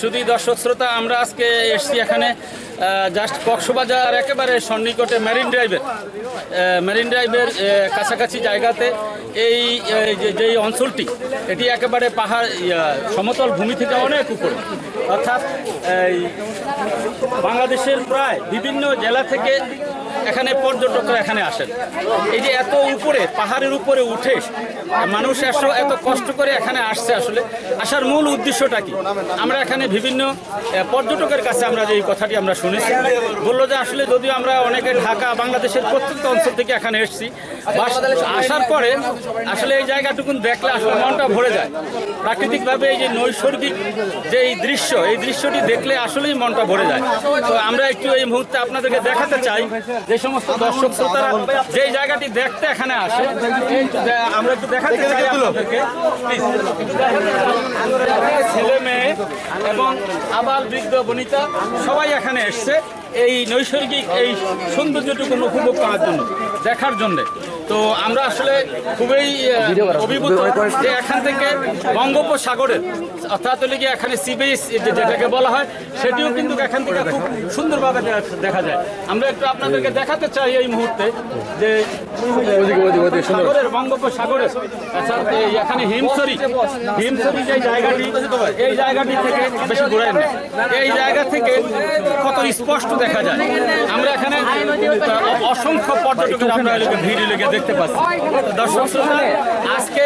শুধু দর্শক শ্রোতা, আমরা আজকে এসছি এখানে জাস্ট কক্সবাজার, একেবারে সন্নিকটে মেরিন ড্রাইভের মেরিন ড্রাইভের কাছাকাছি জায়গাতে এই যে অঞ্চলটি, এটি একেবারে পাহাড় সমতল ভূমি থেকে অনেক উপরে। অর্থাৎ বাংলাদেশের প্রায় বিভিন্ন জেলা থেকে এখানে পর্যটকরা এখানে আসেন। এই যে এত উপরে, পাহাড়ের উপরে উঠে মানুষ এত কষ্ট করে এখানে আসছে আসলে। আসার মূল উদ্দেশ্যটা কি? আমরা এখানে বিভিন্ন পর্যটকের কাছে আমরা যে এই কথাটি আমরা শুনেছি। বলল যে আসলে যদিও আমরা অনেকে ঢাকা, বাংলাদেশের প্রত্যেকটা অঞ্চল থেকে এখানে এসেছি আসার পরে আসলে এই জায়গাটুকুন দেখলে আসলে মনটা ভরে যায়। প্রাকৃতিকভাবে এই যে নৈসর্গিক যে এই দৃশ্য, এই দৃশ্যটি দেখলে আসলেই মনটা ভরে যায়। তো আমরা একটু এই মুহূর্তে আপনাদেরকে দেখাতে চাই যে সমস্ত দর্শক শ্রোতারা যে জায়গাটি দেখতে এখানে আসে আমরা একটু দেখাতে চাই আপনাদেরকে। ছেলে মেয়ে এবং আবার বৃদ্ধ বনিতা সবাই এখানে এসছে এই নৈসর্গিক এই সৌন্দর্যটুকু উপভোগ করার জন্য দেখার জন্য। তো আমরা আসলে খুবই অভিভূত যে এখান থেকে বঙ্গোপসাগরের অর্থাৎ হলে কি এখানে সি বিচ যেটাকে বলা হয় সেটিও কিন্তু এখান থেকে খুব সুন্দরভাবে দেখা যায়। আমরা একটু আপনাদেরকে দেখাতে চাই এই মুহূর্তে যে সাগরের বঙ্গোপসাগরের এই এখানে হিমসরি হিমসরি যে জায়গাটি এই জায়গাটি থেকে বেশি না এই জায়গা থেকে কত স্পষ্ট দেখা যায়। আমরা এখানে অসংখ্য পর্যটকের আমরা এলাকা ভিড় লেগে দেখতে পাচ্ছি। দর্শক শ্রোতা, আজকে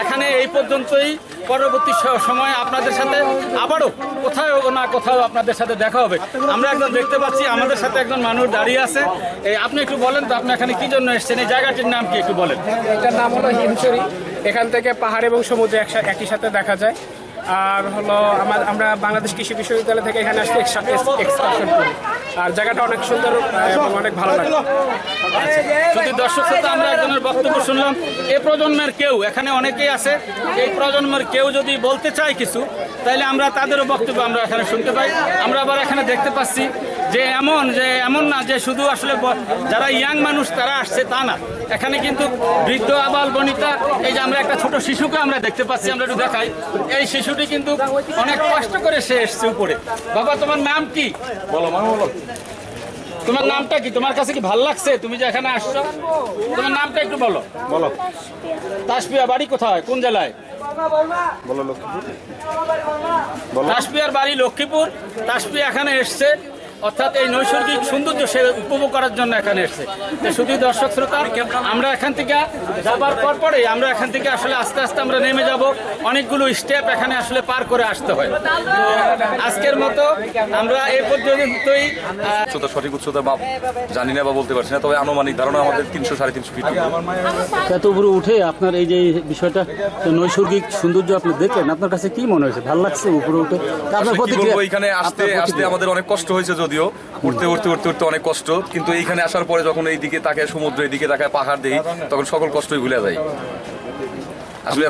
এখানে এই পর্যন্তই। পরবর্তী সময় আপনাদের সাথে আবারও কোথাও না কোথাও আপনাদের সাথে দেখা হবে। আমরা একজন দেখতে পাচ্ছি, আমাদের সাথে একজন মানুষ দাঁড়িয়ে আছে। এই, আপনি একটু বলেন তো, আপনি এখানে কি জন্য এসেছেন? এই জায়গাটির নাম কি একটু বলেন? এটার নাম হলো হিমচুরি এখান থেকে পাহাড় এবং সমুদ্র একসা- একই সাথে দেখা যায়। আর হলো আমার আমরা বাংলাদেশ কৃষি বিশ্ববিদ্যালয় থেকে এখানে আসছি এক্সকারশন করি। আর জায়গাটা অনেক সুন্দর এবং অনেক ভালো লাগে। যদি দর্শক শ্রোতা, আমরা একজনের বক্তব্য শুনলাম, এ প্রজন্মের কেউ, এখানে অনেকেই আছে, এই প্রজন্মের কেউ যদি বলতে চায় কিছু তাহলে আমরা তাদেরও বক্তব্য আমরা এখানে শুনতে পাই। আমরা আবার এখানে দেখতে পাচ্ছি যে এমন যে এমন না যে শুধু আসলে যারা ইয়াং মানুষ তারা আসছে তা না। এখানে কিন্তু বৃদ্ধ আবাল বনিতা এই যে আমরা একটা ছোট শিশুকে আমরা দেখতে পাচ্ছি আমরা একটু দেখাই। এই শিশুটি কিন্তু অনেক কষ্ট করে সে এসছে উপরে। বাবা তোমার নাম কি? বলো বলো। তোমার নামটা কি? তোমার কাছে কি ভালো লাগছে? তুমি যে এখানে আসছো তোমার নামটা একটু বলো। বলো। তাসপিয়া বাড়ি কোথায়? কোন জেলায়? বলো লক্ষ্মীপুর। তাসপিয়ার বাড়ি লক্ষ্মীপুর। তাসপিয়া এখানে এসছে। অর্থাৎ এই নৈসর্গিক সৌন্দর্য সে উপভোগ করার জন্য এখানে এসছে। তো শুধু দর্শক শ্রোতা আমরা এখান থেকে যাবার পর পরে আমরা এখান থেকে আসলে আস্তে আস্তে আমরা নেমে যাব। অনেকগুলো স্টেপ এখানে আসলে পার করে আসতে হয়। আজকের মতো আমরা এই পর্যন্তই উচ্চতা সঠিক উচ্চতা মাপ জানি না বা বলতে পারছি না তবে আনুমানিক ধারণা আমাদের তিনশো সাড়ে তিনশো ফিট এত উপরে উঠে আপনার এই যে বিষয়টা নৈসর্গিক সৌন্দর্য আপনি দেখলেন আপনার কাছে কি মনে হয়েছে? ভালো লাগছে উপরে উঠে? আপনার প্রতিক্রিয়া? এখানে আসতে আসতে আমাদের অনেক কষ্ট হয়েছে যদিও উঠতে উঠতে উঠতে উঠতে অনেক কষ্ট। কিন্তু এইখানে আসার পরে যখন এই দিকে তাকায় সমুদ্র এই দিকে তাকায় পাহাড় দেই তখন সকল কষ্টই ভুলে যায় আসলে